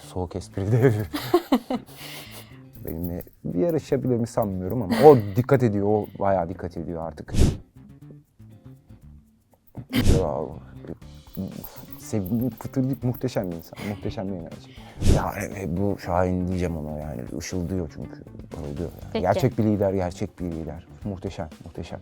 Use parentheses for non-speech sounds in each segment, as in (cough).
Soğuk espri de benimle bir yarışabilir mi sanmıyorum ama o dikkat ediyor, o bayağı dikkat ediyor artık. Bravo. Sevimli, pıtırcık, muhteşem bir insan. Muhteşem bir enerji. Yani bu Şahin diyeceğim ona yani. Işıldıyor çünkü. Parıldıyor. Yani. Peki. Gerçek bir lider, gerçek bir lider. Muhteşem, muhteşem.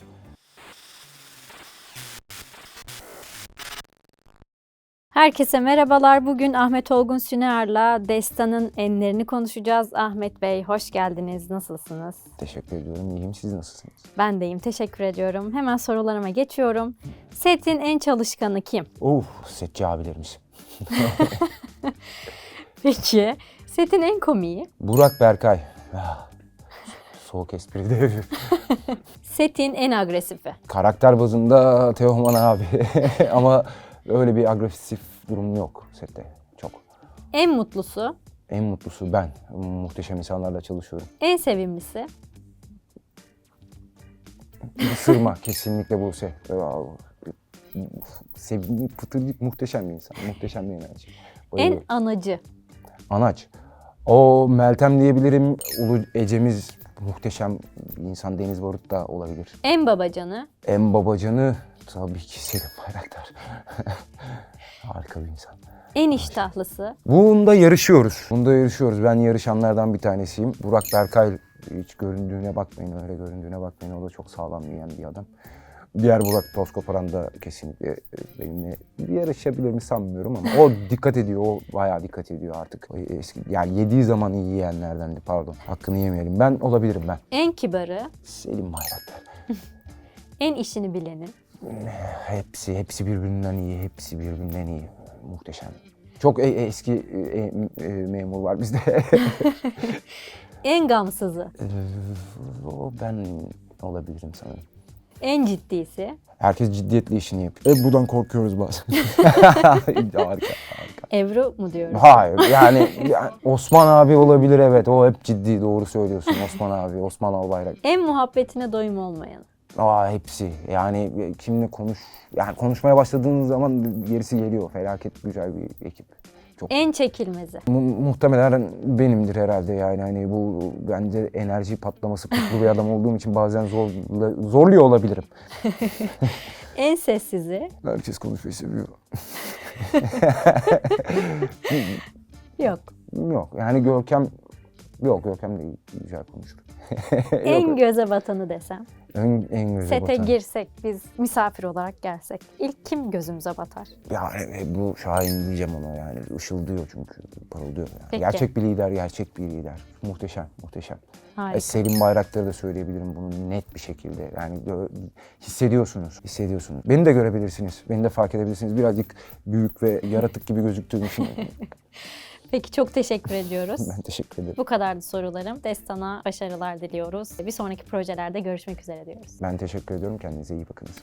Herkese merhabalar. Bugün Ahmet Olgun Süner'la Destan'ın enlerini konuşacağız. Ahmet Bey hoş geldiniz. Nasılsınız? Teşekkür ediyorum. İyiyim. Siz nasılsınız? Ben deyim. Teşekkür ediyorum. Hemen sorularıma geçiyorum. Setin en çalışkanı kim? Oh, setçi abilerimiz. (laughs) Peki. Setin en komiği? Burak Berkay. Ah, Soğuk espri de (laughs) Setin en agresifi? Karakter bazında Teoman abi. (laughs) Ama öyle bir agresif durum yok sette. Çok. En mutlusu? En mutlusu ben. Muhteşem insanlarla çalışıyorum. En sevimlisi? Isırma (laughs) kesinlikle Buse. Bravo. Sevimli, pıtırcık, muhteşem bir insan. Muhteşem bir enerji. En Bayılıyorum. anacı? Anaç. O Meltem diyebilirim. Ulu Ecemiz muhteşem bir insan. Deniz Barut da olabilir. En babacanı? En babacanı tabii ki Selim Bayraktar. (laughs) Harika bir insan. En iştahlısı? Bunda yarışıyoruz. Bunda yarışıyoruz. Ben yarışanlardan bir tanesiyim. Burak Berkay hiç göründüğüne bakmayın, öyle göründüğüne bakmayın. O da çok sağlam yiyen bir adam. Diğer Burak toz koparan da kesinlikle e, benimle bir yarışabilir mi sanmıyorum ama o (laughs) dikkat ediyor, o bayağı dikkat ediyor artık. Eski, yani yediği zaman iyi yiyenlerdendi pardon. Hakkını yemeyelim. Ben olabilirim ben. En kibarı? Selim Bayraktar. (laughs) En işini bileni? Hepsi, hepsi birbirinden iyi, hepsi birbirinden iyi. Muhteşem. Çok e- eski e- e- memur var bizde. (laughs) En gamsızı? Ee, o ben olabilirim sanırım. En ciddisi? Herkes ciddiyetli işini yapıyor. E buradan korkuyoruz bazen. (laughs) (laughs) harika, harika. Ebru mu diyoruz? Hayır yani ya, Osman abi olabilir evet. O hep ciddi doğru söylüyorsun Osman abi. Osman Albayrak. En muhabbetine doyum olmayan? Aa hepsi. Yani kimle konuş yani konuşmaya başladığınız zaman gerisi geliyor. Felaket güzel bir ekip. Çok En çekilmezi? Mu- muhtemelen benimdir herhalde yani hani bu bence enerji patlaması kutlu bir adam olduğum için bazen zor, zorluyor olabilirim. (laughs) En sessizi? Herkes konuşmayı seviyor. (laughs) Yok. Yok yani Görkem yok Görkem de güzel konuşur. (laughs) En göze batanı desem. en, en güzel Sete batan. girsek, biz misafir olarak gelsek. ilk kim gözümüze batar? Yani e, bu Şahin diyeceğim ona yani ışıldıyor çünkü parıldıyor. Yani. Peki. Gerçek bir lider, gerçek bir lider. Muhteşem, muhteşem. Harika. E, Selim Bayraktar'ı da söyleyebilirim bunu net bir şekilde. Yani hissediyorsunuz, hissediyorsunuz. Beni de görebilirsiniz, beni de fark edebilirsiniz. Birazcık büyük ve yaratık gibi gözüktüğüm için (laughs) Peki çok teşekkür ediyoruz. (laughs) ben teşekkür ederim. Bu kadardı sorularım. Destan'a başarılar diliyoruz. Bir sonraki projelerde görüşmek üzere diyoruz. Ben teşekkür ediyorum. Kendinize iyi bakınız.